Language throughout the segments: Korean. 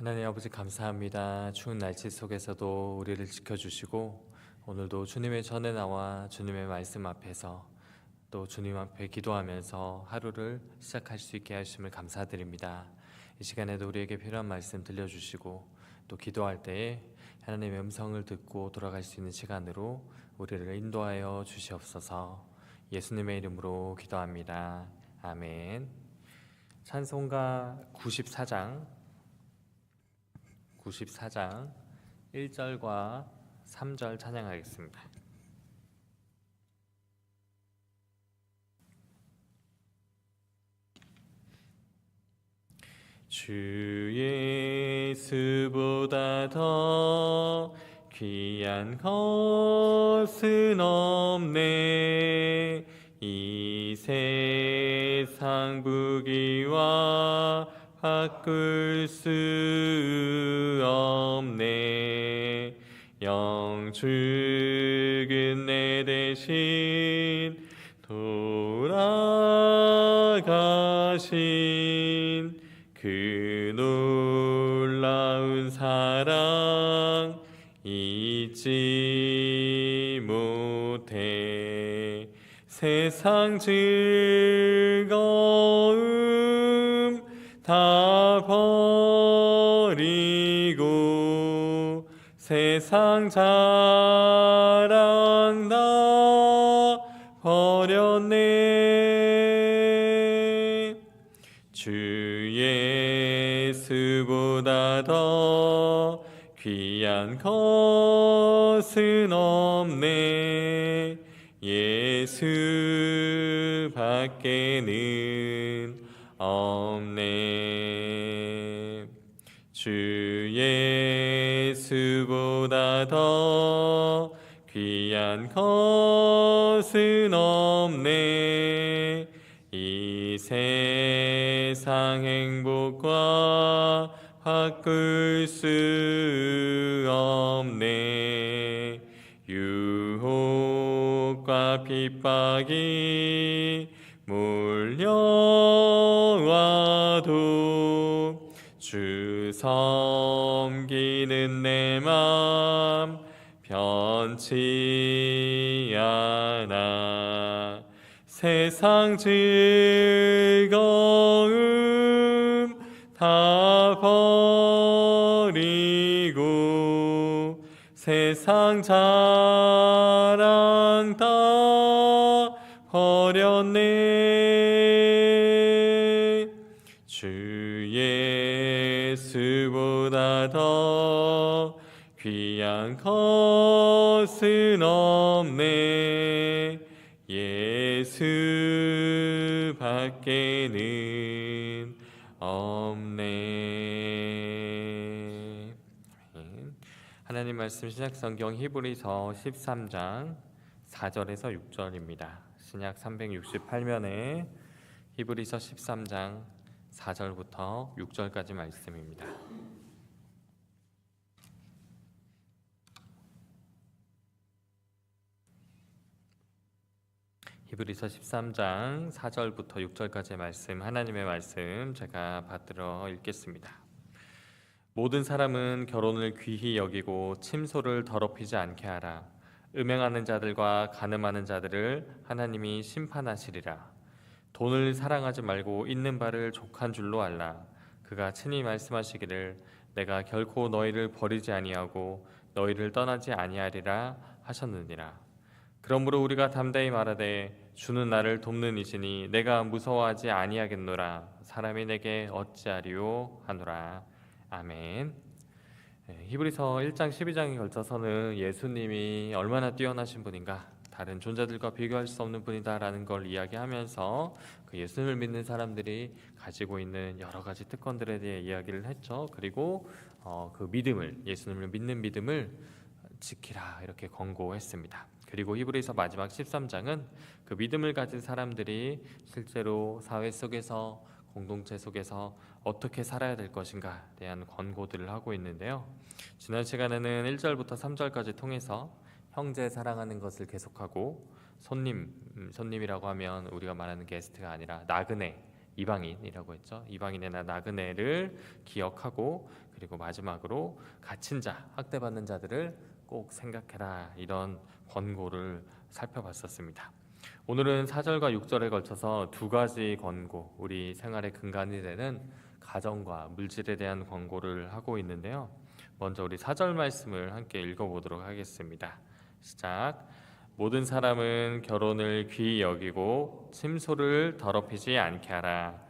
하나님 아버지 감사합니다. 추운 날씨 속에서도 우리를 지켜주시고 오늘도 주님의 전에 나와 주님의 말씀 앞에서 또 주님 앞에 기도하면서 하루를 시작할 수 있게 하심을 감사드립니다. 이 시간에도 우리에게 필요한 말씀 들려주시고 또 기도할 때에 하나님의 음성을 듣고 돌아갈 수 있는 시간으로 우리를 인도하여 주시옵소서 예수님의 이름으로 기도합니다. 아멘. 찬송가 94장 94장 1절과 3절 찬양하겠습니다. 주 예수보다 더 귀한 것은 없네 이 세상 부귀와 바꿀 수 없네. 영축은 내 대신 돌아가신 그 놀라운 사랑 잊지 못해. 세상 즐거움 다 버리고 세상 자랑 다 버렸네. 주 예수보다 더 귀한 것은 없네. 예수 밖에는 없네 주 예수보다 더 귀한 것은 없네. 이 세상 행복과 바꿀 수 없네. 유혹과 핍박이 몰려와도 주 섬기는 내맘 변치 않아. 세상 즐거움 다 버리고 세상 자랑 다 버렸네 더 귀한 것은 없네 예수 밖에는 없네. 하나님 말씀 신약 성경 히브리서 13장 4절에서 6절입니다. 신약 368면에 히브리서 13장 4절부터 6절까지 말씀입니다. 히브리서 13장 4절부터 6절까지의 말씀 하나님의 말씀 제가 받들어 읽겠습니다. 모든 사람은 결혼을 귀히 여기고 침소를 더럽히지 않게 하라. 음행하는 자들과 간음하는 자들을 하나님이 심판하시리라. 돈을 사랑하지 말고 있는 바를 족한 줄로 알라. 그가 친히 말씀하시기를 내가 결코 너희를 버리지 아니하고 너희를 떠나지 아니하리라 하셨느니라. 그러므로 우리가 담대히 말하되 주는 나를 돕는 이시니 내가 무서워하지 아니하겠노라 사람이 내게 어찌하리요 하노라 아멘. 네, 히브리서 1장 12장에 걸쳐서는 예수님이 얼마나 뛰어나신 분인가 다른 존재들과 비교할 수 없는 분이다라는 걸 이야기하면서 그 예수님을 믿는 사람들이 가지고 있는 여러 가지 특권들에 대해 이야기를 했죠. 그리고 어, 그 믿음을 예수님을 믿는 믿음을 지키라 이렇게 권고했습니다. 그리고 히브리서 마지막 13장은 그 믿음을 가진 사람들이 실제로 사회 속에서 공동체 속에서 어떻게 살아야 될 것인가에 대한 권고들을 하고 있는데요. 지난 시간에는 1절부터 3절까지 통해서 형제 사랑하는 것을 계속하고 손님, 음, 손님이라고 하면 우리가 말하는 게스트가 아니라 나그네 이방인이라고 했죠. 이방인이나 나그네를 기억하고 그리고 마지막으로 갇힌 자, 학대받는 자들을 꼭 생각해라 이런 권고를 살펴봤었습니다. 오늘은 4절과 6절에 걸쳐서 두 가지 권고, 우리 생활의 근간이 되는 가정과 물질에 대한 권고를 하고 있는데요. 먼저 우리 4절 말씀을 함께 읽어보도록 하겠습니다. 시작. 모든 사람은 결혼을 귀히 여기고 침소를 더럽히지 않게 하라.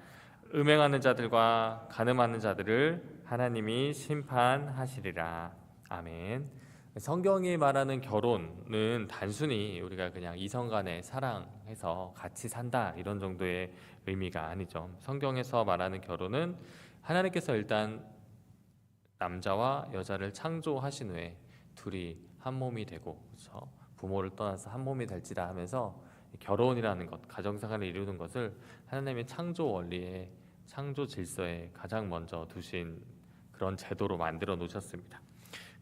음행하는 자들과 간음하는 자들을 하나님이 심판하시리라. 아멘. 성경이 말하는 결혼은 단순히 우리가 그냥 이성 간의 사랑해서 같이 산다 이런 정도의 의미가 아니죠. 성경에서 말하는 결혼은 하나님께서 일단 남자와 여자를 창조하신 후에 둘이 한 몸이 되고 그렇죠? 부모를 떠나서 한 몸이 될지라 하면서 결혼이라는 것, 가정생활을 이루는 것을 하나님의 창조 원리에 창조 질서에 가장 먼저 두신 그런 제도로 만들어 놓으셨습니다.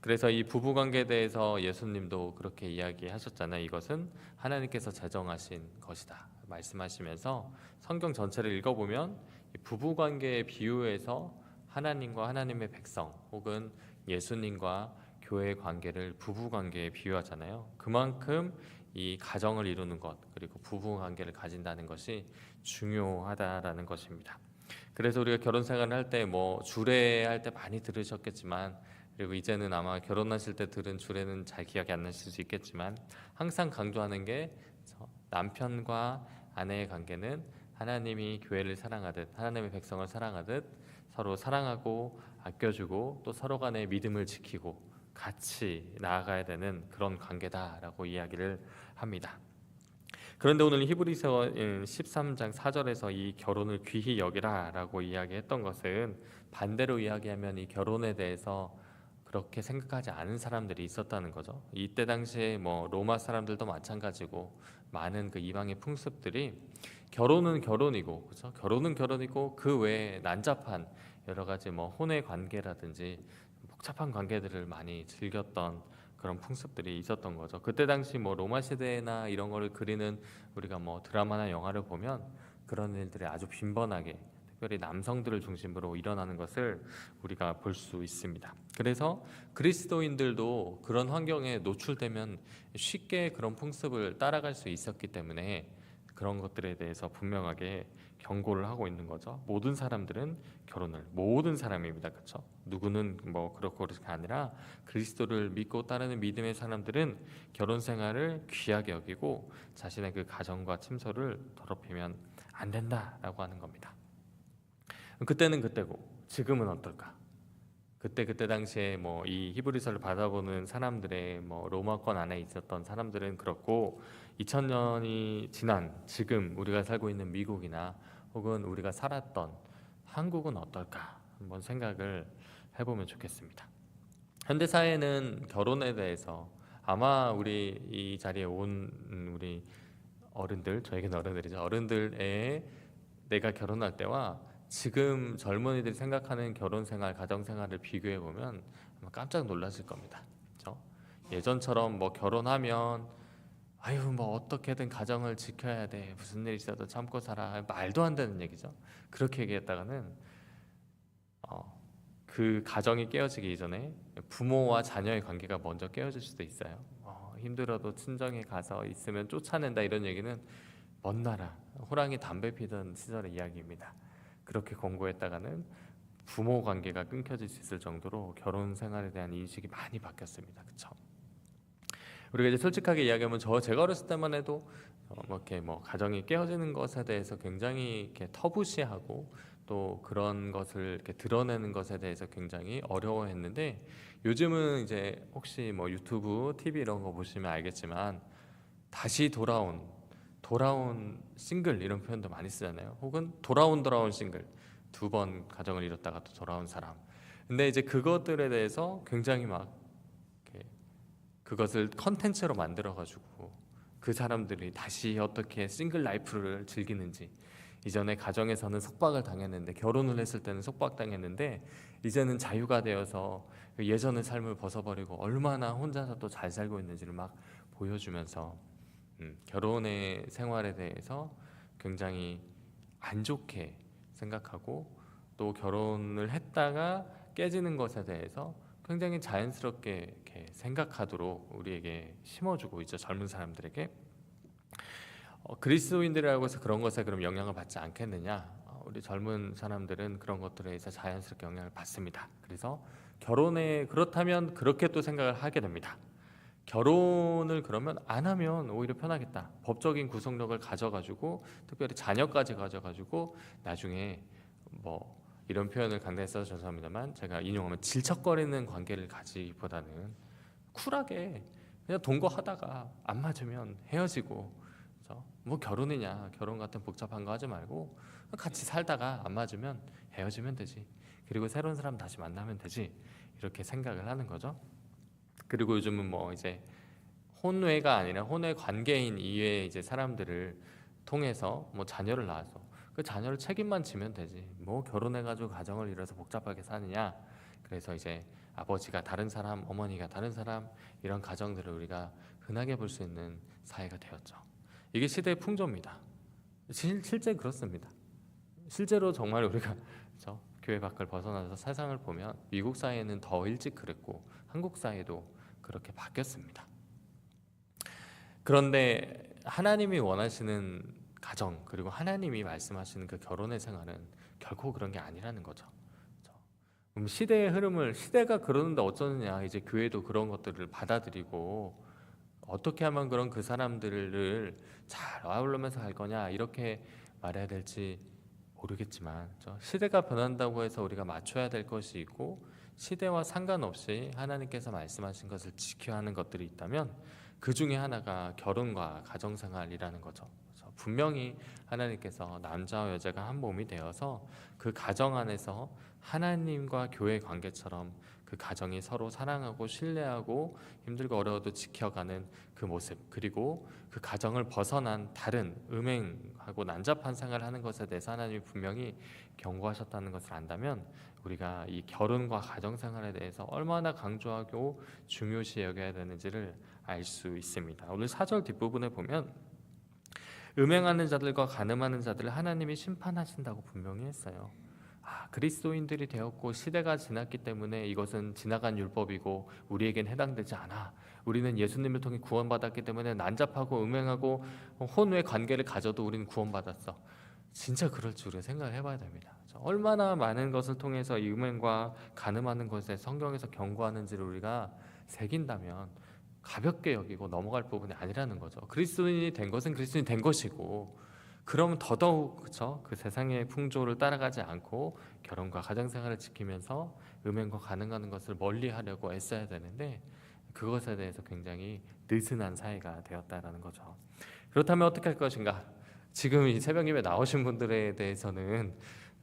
그래서 이 부부 관계에 대해서 예수님도 그렇게 이야기하셨잖아요. 이것은 하나님께서 제정하신 것이다. 말씀하시면서 성경 전체를 읽어보면 부부 관계의 비유에서 하나님과 하나님의 백성 혹은 예수님과 교회의 관계를 부부 관계에 비유하잖아요. 그만큼 이 가정을 이루는 것 그리고 부부 관계를 가진다는 것이 중요하다라는 것입니다. 그래서 우리가 결혼 생활을 할 때 뭐 주례 할 때 많이 들으셨겠지만 그리고 이제는 아마 결혼하실 때 들은 주례는 잘 기억이 안 나실 수 있겠지만 항상 강조하는 게 남편과 아내의 관계는 하나님이 교회를 사랑하듯 하나님의 백성을 사랑하듯 서로 사랑하고 아껴주고 또 서로 간의 믿음을 지키고 같이 나아가야 되는 그런 관계다라고 이야기를 합니다. 그런데 오늘 히브리서 13장 4절에서 이 결혼을 귀히 여기라라고 이야기했던 것은 반대로 이야기하면 이 결혼에 대해서 그렇게 생각하지 않은 사람들이 있었다는 거죠. 이때 당시에 뭐 로마 사람들도 마찬가지고 많은 그 이방의 풍습들이 결혼은 결혼이고 그렇죠? 결혼은 결혼이고 그 외에 난잡한 여러 가지 뭐 혼의 관계라든지 복잡한 관계들을 많이 즐겼던 그런 풍습들이 있었던 거죠. 그때 당시 뭐 로마 시대나 이런 거를 그리는 우리가 뭐 드라마나 영화를 보면 그런 일들이 아주 빈번하게 특별히 남성들을 중심으로 일어나는 것을 우리가 볼 수 있습니다. 그래서 그리스도인들도 그런 환경에 노출되면 쉽게 그런 풍습을 따라갈 수 있었기 때문에 그런 것들에 대해서 분명하게 경고를 하고 있는 거죠. 모든 사람들은 결혼을 모든 사람입니다. 그렇죠? 누구는 뭐 그렇고 그렇게 아니라 그리스도를 믿고 따르는 믿음의 사람들은 결혼 생활을 귀하게 여기고 자신의 그 가정과 침소를 더럽히면 안 된다라고 하는 겁니다. 그때는 그때고 지금은 어떨까? 그때 그때 당시에 뭐 이 히브리서를 받아보는 사람들의 뭐 로마권 안에 있었던 사람들은 그렇고 2000년이 지난 지금 우리가 살고 있는 미국이나 혹은 우리가 살았던 한국은 어떨까 한번 생각을 해보면 좋겠습니다. 현대 사회는 결혼에 대해서 아마 우리 이 자리에 온 우리 어른들 저에게는 어른들이죠 어른들의 내가 결혼할 때와 지금 젊은이들이 생각하는 결혼 생활, 가정 생활을 비교해 보면 깜짝 놀라실 겁니다. 그렇죠? 예전처럼 뭐 결혼하면 아유 뭐 어떻게든 가정을 지켜야 돼 무슨 일 있어도 참고 살아 말도 안 되는 얘기죠. 그렇게 얘기했다가는 어, 그 가정이 깨어지기 이전에 부모와 자녀의 관계가 먼저 깨어질 수도 있어요. 어, 힘들어도 친정에 가서 있으면 쫓아낸다 이런 얘기는 먼 나라 호랑이 담배 피던 시절의 이야기입니다. 그렇게 권고했다가는 부모 관계가 끊겨질 수 있을 정도로 결혼 생활에 대한 인식이 많이 바뀌었습니다. 그렇죠? 우리가 이제 솔직하게 이야기하면 저 제가 어렸을 때만 해도 어, 뭐 이렇게 뭐 가정이 깨어지는 것에 대해서 굉장히 이렇게 터부시하고 또 그런 것을 이렇게 드러내는 것에 대해서 굉장히 어려워했는데 요즘은 이제 혹시 뭐 유튜브, TV 이런 거 보시면 알겠지만 다시 돌아온 돌아온 싱글 이런 표현도 많이 쓰잖아요. 혹은 돌아온 돌아온 싱글 두 번 가정을 잃었다가 또 돌아온 사람. 근데 이제 그것들에 대해서 굉장히 막 그것을 컨텐츠로 만들어 가지고 그 사람들이 다시 어떻게 싱글 라이프를 즐기는지 이전에 가정에서는 속박을 당했는데 결혼을 했을 때는 속박 당했는데 이제는 자유가 되어서 예전의 삶을 벗어버리고 얼마나 혼자서 또 잘 살고 있는지를 막 보여주면서 음, 결혼의 생활에 대해서 굉장히 안 좋게 생각하고 또 결혼을 했다가 깨지는 것에 대해서 굉장히 자연스럽게 생각하도록 우리에게 심어주고 있죠 젊은 사람들에게 어, 그리스도인들이라고 해서 그런 것에 그럼 영향을 받지 않겠느냐? 어, 우리 젊은 사람들은 그런 것들에 의해서 자연스럽게 영향을 받습니다. 그래서 결혼에 그렇다면 그렇게 또 생각을 하게 됩니다. 결혼을 그러면 안 하면 오히려 편하겠다. 법적인 구속력을 가져가지고 특별히 자녀까지 가져가지고 나중에 뭐 이런 표현을 강단에 써서 죄송합니다만 제가 인용하면 질척거리는 관계를 가지기보다는 쿨하게 그냥 동거 하다가 안 맞으면 헤어지고 그래서 뭐 결혼이냐 결혼 같은 복잡한 거 하지 말고 같이 살다가 안 맞으면 헤어지면 되지. 그리고 새로운 사람 다시 만나면 되지. 이렇게 생각을 하는 거죠 그리고 요즘은 뭐 이제 혼외가 아니라 혼외 관계인 이외의 이제 사람들을 통해서 뭐 자녀를 낳아서 그 자녀를 책임만 지면 되지. 뭐 결혼해가지고 가정을 이뤄서 복잡하게 사느냐. 그래서 이제 아버지가 다른 사람 어머니가 다른 사람 이런 가정들을 우리가 흔하게 볼 수 있는 사회가 되었죠. 이게 시대의 풍조입니다. 실, 실제 그렇습니다. 실제로 정말 우리가 저 교회 밖을 벗어나서 세상을 보면 미국 사회는 더 일찍 그랬고 한국 사회도 그렇게 바뀌었습니다 그런데 하나님이 원하시는 가정 그리고 하나님이 말씀하시는 그 결혼의 생활은 결코 그런 게 아니라는 거죠. 그렇죠? 그럼 시대의 흐름을 시대가 그러는데 어쩌느냐 이제 교회도 그런 것들을 받아들이고 어떻게 하면 그런 그 사람들을 잘 아울러면서 갈 거냐 이렇게 말해야 될지 모르겠지만 그렇죠? 시대가 변한다고 해서 우리가 맞춰야 될 것이 있고 시대와 상관없이 하나님께서 말씀하신 것을 지켜야 하는 것들이 있다면 그 중에 하나가 결혼과 가정생활이라는 거죠. 분명히 하나님께서 남자와 여자가 한 몸이 되어서 그 가정 안에서 하나님과 교회 관계처럼 그 가정이 서로 사랑하고 신뢰하고 힘들고 어려워도 지켜가는 그 모습 그리고 그 가정을 벗어난 다른 음행하고 난잡한 생활을 하는 것에 대해서 하나님이 분명히 경고하셨다는 것을 안다면 우리가 이 결혼과 가정 생활에 대해서 얼마나 강조하고 중요시 여겨야 되는지를 알 수 있습니다. 오늘 사절 뒷부분에 보면 음행하는 자들과 간음하는 자들을 하나님이 심판하신다고 분명히 했어요. 아, 그리스도인들이 되었고 시대가 지났기 때문에 이것은 지나간 율법이고 우리에겐 해당되지 않아. 우리는 예수님을 통해 구원받았기 때문에 난잡하고 음행하고 혼외 관계를 가져도 우리는 구원받았어. 진짜 그럴 줄을 생각을 해봐야 됩니다. 얼마나 많은 것을 통해서 이 음행과 간음하는 것에 성경에서 경고하는지를 우리가 새긴다면 가볍게 여기고 넘어갈 부분이 아니라는 거죠. 그리스도인이 된 것은 그리스도인이 된 것이고 그러면 더더욱 그쵸? 그 세상의 풍조를 따라가지 않고 결혼과 가정 생활을 지키면서 음행과 가능하는 것을 멀리하려고 애써야 되는데 그것에 대해서 굉장히 느슨한 사회가 되었다라는 거죠. 그렇다면 어떻게 할 것인가? 지금 이 새벽 예배 나오신 분들에 대해서는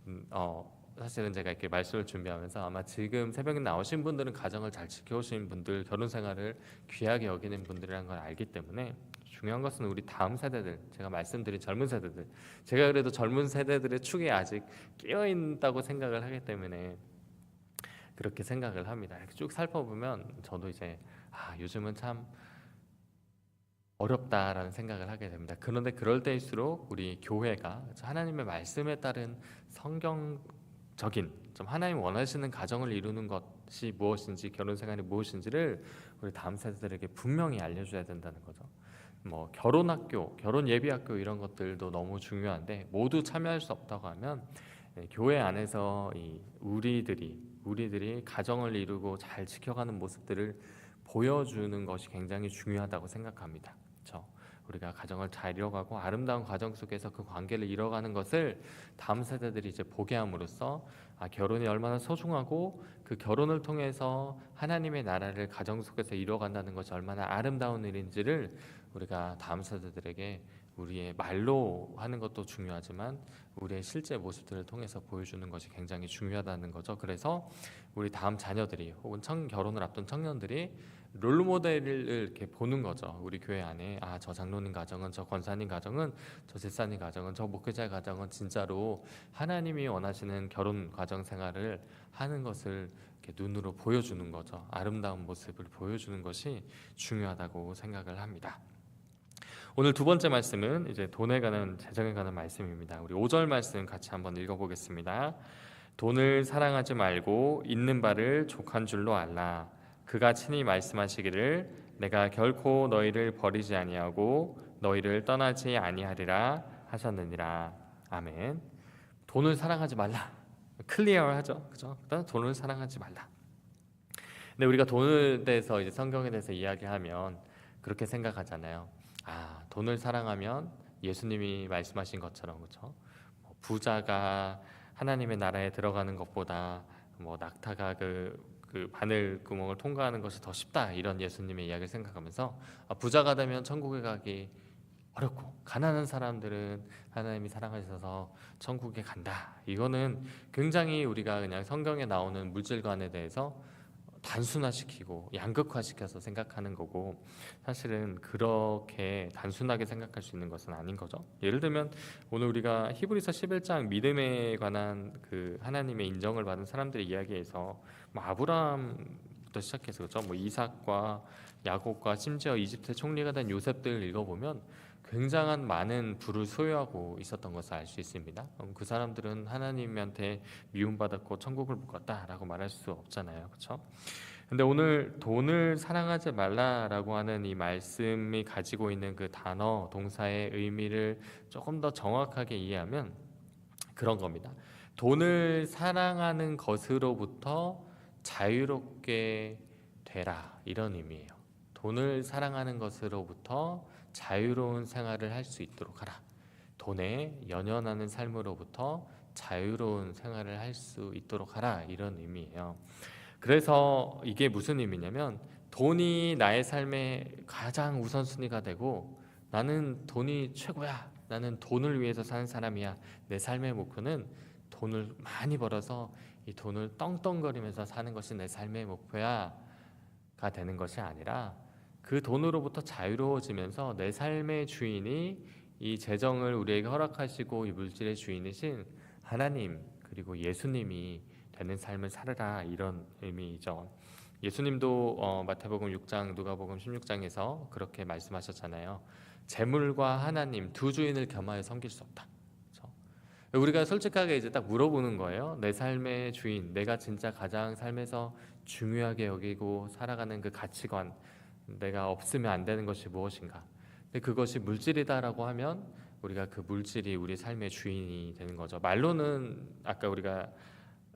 음, 어, 사실은 제가 이렇게 말씀을 준비하면서 아마 지금 새벽에 나오신 분들은 가정을 잘 지켜오신 분들, 결혼 생활을 귀하게 여기는 분들이라는 걸 알기 때문에 중요한 것은 우리 다음 세대들, 제가 말씀드린 젊은 세대들, 제가 그래도 젊은 세대들의 축에 아직 끼어 있다고 생각을 하기 때문에 그렇게 생각을 합니다. 이렇게 쭉 살펴보면 저도 이제 아, 요즘은 참 어렵다라는 생각을 하게 됩니다. 그런데 그럴 때일수록 우리 교회가 하나님의 말씀에 따른 성경 적인 좀 하나님 원하시는 가정을 이루는 것이 무엇인지 결혼 생활이 무엇인지를 우리 다음 세대들에게 분명히 알려줘야 된다는 거죠. 뭐 결혼 학교, 결혼 예비 학교 이런 것들도 너무 중요한데 모두 참여할 수 없다고 하면 예, 교회 안에서 이 우리들이 우리들이 가정을 이루고 잘 지켜가는 모습들을 보여주는 것이 굉장히 중요하다고 생각합니다. 그렇죠? 우리가 가정을 잘 이뤄가고 아름다운 과정 속에서 그 관계를 이뤄가는 것을 다음 세대들이 이제 보게 함으로써 아, 결혼이 얼마나 소중하고 그 결혼을 통해서 하나님의 나라를 가정 속에서 이뤄간다는 것이 얼마나 아름다운 일인지를 우리가 다음 세대들에게 우리의 말로 하는 것도 중요하지만 우리의 실제 모습들을 통해서 보여주는 것이 굉장히 중요하다는 거죠. 그래서 우리 다음 자녀들이 혹은 청 결혼을 앞둔 청년들이 롤 모델을 이렇게 보는 거죠. 우리 교회 안에 아 저 장로님 가정은 저 권사님 가정은 저 집사님 가정은 저 목회자 가정은 진짜로 하나님이 원하시는 결혼 과정 생활을 하는 것을 눈으로 보여주는 거죠. 아름다운 모습을 보여주는 것이 중요하다고 생각을 합니다. 오늘 두 번째 말씀은 이제 돈에 관한 재정에 관한 말씀입니다. 우리 5절 말씀 같이 한번 읽어보겠습니다. 돈을 사랑하지 말고 있는 바를 족한 줄로 알라. 그가 친히 말씀하시기를 내가 결코 너희를 버리지 아니하고 너희를 떠나지 아니하리라 하셨느니라. 아멘. 돈을 사랑하지 말라. 클리어하죠, 그죠? 일단 돈을 사랑하지 말라. 근데 우리가 돈에 대해서 이제 성경에 대해서 이야기하면 그렇게 생각하잖아요. 아, 돈을 사랑하면 예수님이 말씀하신 것처럼 그렇죠? 뭐 부자가 하나님의 나라에 들어가는 것보다 뭐 낙타가 그, 그 바늘 구멍을 통과하는 것이 더 쉽다 이런 예수님의 이야기를 생각하면서 아, 부자가 되면 천국에 가기 어렵고 가난한 사람들은 하나님이 사랑하셔서 천국에 간다. 이거는 굉장히 우리가 그냥 성경에 나오는 물질관에 대해서 단순화시키고 양극화시켜서 생각하는 거고 사실은 그렇게 단순하게 생각할 수 있는 것은 아닌 거죠. 예를 들면 오늘 우리가 히브리서 11장 믿음에 관한 그 하나님의 인정을 받은 사람들의 이야기에서 뭐 아브라함부터 시작해서 그렇죠. 뭐 이삭과 야곱과 심지어 이집트 총리가 된 요셉들 읽어보면 굉장한 많은 부를 소유하고 있었던 것을 알 수 있습니다. 그럼 그 사람들은 하나님한테 미움받았고 천국을 못 갔다라고 말할 수 없잖아요. 그렇죠? 근데 오늘 돈을 사랑하지 말라라고 하는 이 말씀이 가지고 있는 그 단어 동사의 의미를 조금 더 정확하게 이해하면 그런 겁니다. 돈을 사랑하는 것으로부터 자유롭게 되라 이런 의미예요. 돈을 사랑하는 것으로부터 자유로운 생활을 할 수 있도록 하라. 돈에 연연하는 삶으로부터 자유로운 생활을 할 수 있도록 하라 이런 의미예요. 그래서 이게 무슨 의미냐면 돈이 나의 삶의 가장 우선순위가 되고 나는 돈이 최고야. 나는 돈을 위해서 사는 사람이야. 내 삶의 목표는 돈을 많이 벌어서 이 돈을 떵떵거리면서 사는 것이 내 삶의 목표야가 되는 것이 아니라 그 돈으로부터 자유로워지면서 내 삶의 주인이 이 재정을 우리에게 허락하시고 이 물질의 주인이신 하나님 그리고 예수님이 되는 삶을 살아라 이런 의미이죠. 예수님도 어, 마태복음 6장, 누가복음 16장에서 그렇게 말씀하셨잖아요. 재물과 하나님 두 주인을 겸하여 섬길 수 없다. 우리가 솔직하게 이제 딱 물어보는 거예요. 내 삶의 주인, 내가 진짜 가장 삶에서 중요하게 여기고 살아가는 그 가치관, 내가 없으면 안 되는 것이 무엇인가? 근데 그것이 물질이다라고 하면 우리가 그 물질이 우리 삶의 주인이 되는 거죠. 말로는 아까 우리가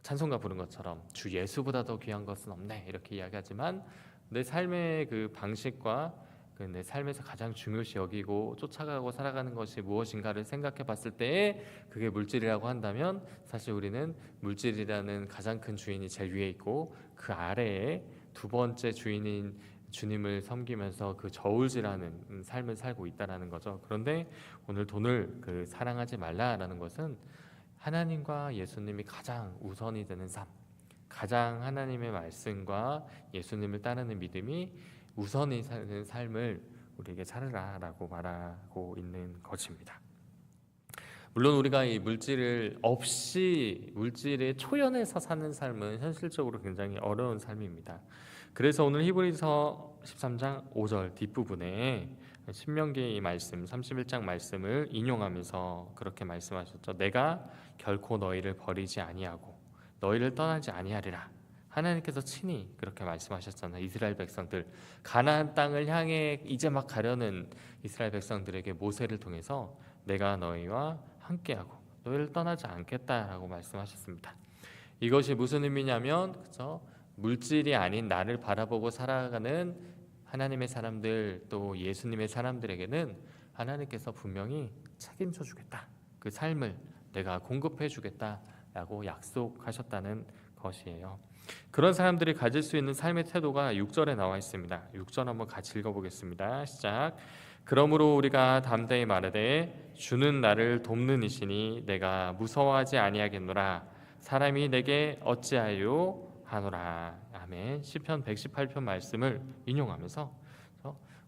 찬송가 부른 것처럼 주 예수보다 더 귀한 것은 없네 이렇게 이야기하지만 내 삶의 그 방식과 그 내 삶에서 가장 중요시 여기고 쫓아가고 살아가는 것이 무엇인가를 생각해 봤을 때에 그게 물질이라고 한다면 사실 우리는 물질이라는 가장 큰 주인이 제일 위에 있고 그 아래에 두 번째 주인인 주님을 섬기면서 그 저울질하는 삶을 살고 있다라는 거죠. 그런데 오늘 돈을 그 사랑하지 말라라는 것은 하나님과 예수님이 가장 우선이 되는 삶, 가장 하나님의 말씀과 예수님을 따르는 믿음이 우선이 사는 삶을 우리에게 살으라라고 말하고 있는 것입니다. 물론 우리가 이 물질을 없이 물질에 초연해서 사는 삶은 현실적으로 굉장히 어려운 삶입니다. 그래서 오늘 히브리서 13장 5절 뒷부분에 신명기의 이 말씀 31장 말씀을 인용하면서 그렇게 말씀하셨죠. 내가 결코 너희를 버리지 아니하고 너희를 떠나지 아니하리라. 하나님께서 친히 그렇게 말씀하셨잖아요. 이스라엘 백성들 가나안 땅을 향해 이제 막 가려는 이스라엘 백성들에게 모세를 통해서 내가 너희와 함께하고 너희를 떠나지 않겠다라고 말씀하셨습니다. 이것이 무슨 의미냐면 그죠? 물질이 아닌 나를 바라보고 살아가는 하나님의 사람들 또 예수님의 사람들에게는 하나님께서 분명히 책임져 주겠다. 그 삶을 내가 공급해 주겠다라고 약속하셨다는 것이에요. 그런 사람들이 가질 수 있는 삶의 태도가 6절에 나와 있습니다. 6절 한번 같이 읽어보겠습니다. 시작. 그러므로 우리가 담대히 말하되 주는 나를 돕는 이시니 내가 무서워하지 아니하겠노라. 사람이 내게 어찌하여 하노라. 아멘. 시편 118편 말씀을 인용하면서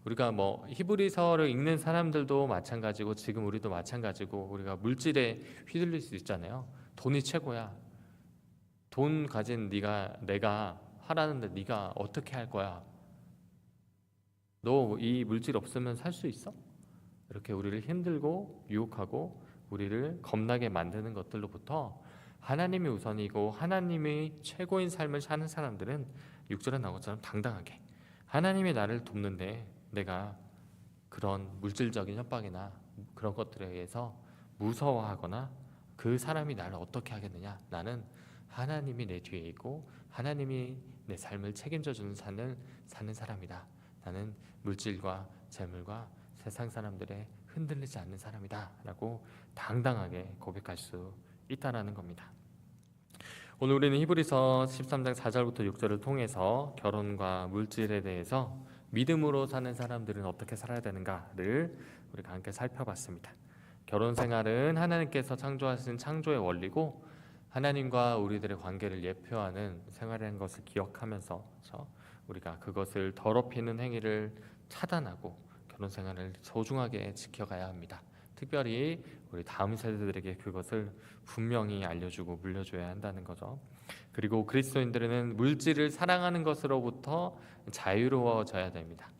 우리가 뭐 히브리서를 읽는 사람들도 마찬가지고 지금 우리도 마찬가지고 우리가 물질에 휘둘릴 수 있잖아요. 돈이 최고야. 돈 가진 네가 내가 하라는데 네가 어떻게 할 거야? 너 이 물질 없으면 살 수 있어? 이렇게 우리를 힘들고 유혹하고 우리를 겁나게 만드는 것들로부터 하나님이 우선이고 하나님이 최고인 삶을 사는 사람들은 6절에 나온 것처럼 당당하게 하나님이 나를 돕는데 내가 그런 물질적인 협박이나 그런 것들에 의해서 무서워하거나 그 사람이 나를 어떻게 하겠느냐 나는 하나님이 내 뒤에 있고 하나님이 내 삶을 책임져 주는 삶을 사는 사람이다 나는 물질과 재물과 세상 사람들의 흔들리지 않는 사람이다라고 당당하게 고백할 수 있다라는 겁니다. 오늘 우리는 히브리서 13장 4절부터 6절을 통해서 결혼과 물질에 대해서 믿음으로 사는 사람들은 어떻게 살아야 되는가를 우리가 함께 살펴봤습니다. 결혼 생활은 하나님께서 창조하신 창조의 원리고 하나님과 우리들의 관계를 예표하는 생활이라는 것을 기억하면서 그렇죠? 우리가 그것을 더럽히는 행위를 차단하고 결혼 생활을 소중하게 지켜가야 합니다. 특별히 우리 다음 세대들에게 그것을 분명히 알려주고 물려줘야 한다는 거죠. 그리고 그리스도인들은 물질을 사랑하는 것으로부터 자유로워져야 됩니다.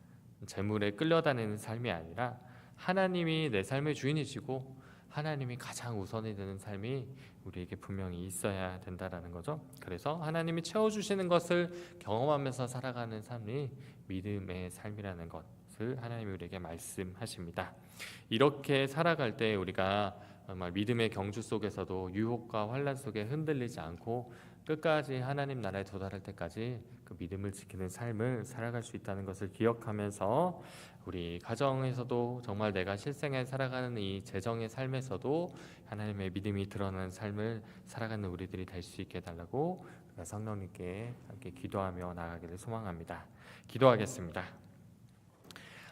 재물에 끌려다니는 삶이 아니라 하나님이 내 삶의 주인이시고 하나님이 가장 우선이 되는 삶이 우리에게 분명히 있어야 된다라는 거죠. 그래서 하나님이 채워 주시는 것을 경험하면서 살아가는 삶이 믿음의 삶이라는 것을 하나님이 우리에게 말씀하십니다. 이렇게 살아갈 때 우리가 정말 믿음의 경주 속에서도 유혹과 환란 속에 흔들리지 않고 끝까지 하나님 나라에 도달할 때까지 그 믿음을 지키는 삶을 살아갈 수 있다는 것을 기억하면서 우리 가정에서도 정말 내가 실생에 살아가는 이 재정의 삶에서도 하나님의 믿음이 드러나는 삶을 살아가는 우리들이 될 수 있게 해달라고 성령님께 함께 기도하며 나가기를 소망합니다. 기도하겠습니다.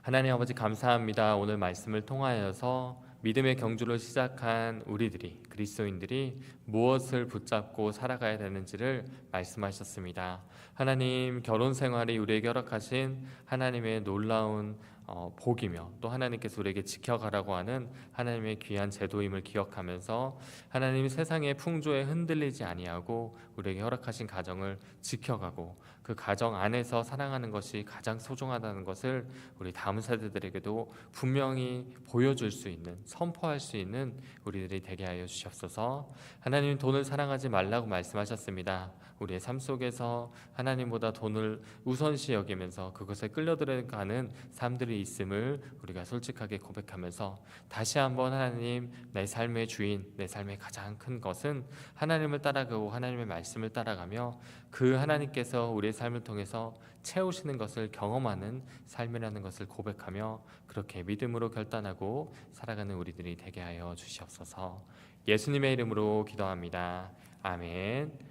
하나님 아버지 감사합니다. 오늘 말씀을 통하여서 믿음의 경주를 시작한 우리들이 그리스도인들이 무엇을 붙잡고 살아가야 되는지를 말씀하셨습니다. 하나님 결혼 생활이 우리에게 허락하신 하나님의 놀라운 어, 복이며 또 하나님께서 우리에게 지켜가라고 하는 하나님의 귀한 제도임을 기억하면서 하나님 세상의 풍조에 흔들리지 아니하고 우리에게 허락하신 가정을 지켜가고 그 가정 안에서 사랑하는 것이 가장 소중하다는 것을 우리 다음 세대들에게도 분명히 보여줄 수 있는 선포할 수 있는 우리들이 되게 하여 주시옵소서. 하나님 돈을 사랑하지 말라고 말씀하셨습니다. 우리의 삶 속에서 하나님보다 돈을 우선시 여기면서 그것에 끌려들어가는 삶들이 있음을 우리가 솔직하게 고백하면서 다시 한번 하나님 내 삶의 주인, 내 삶의 가장 큰 것은 하나님을 따라가고 하나님의 말씀을 따라가며 그 하나님께서 우리의 삶을 통해서 채우시는 것을 경험하는 삶이라는 것을 고백하며 그렇게 믿음으로 결단하고 살아가는 우리들이 되게 하여 주시옵소서. 예수님의 이름으로 기도합니다. 아멘.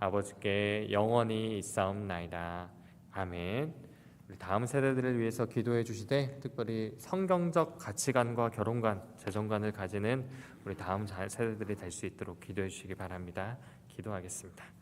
아버지께 영원히 있사옵나이다. 아멘. 우리 다음 세대들을 위해서 기도해 주시되 특별히 성경적 가치관과 결혼관, 재정관을 가지는 우리 다음 세대들이 될 수 있도록 기도해 주시기 바랍니다. 기도하겠습니다.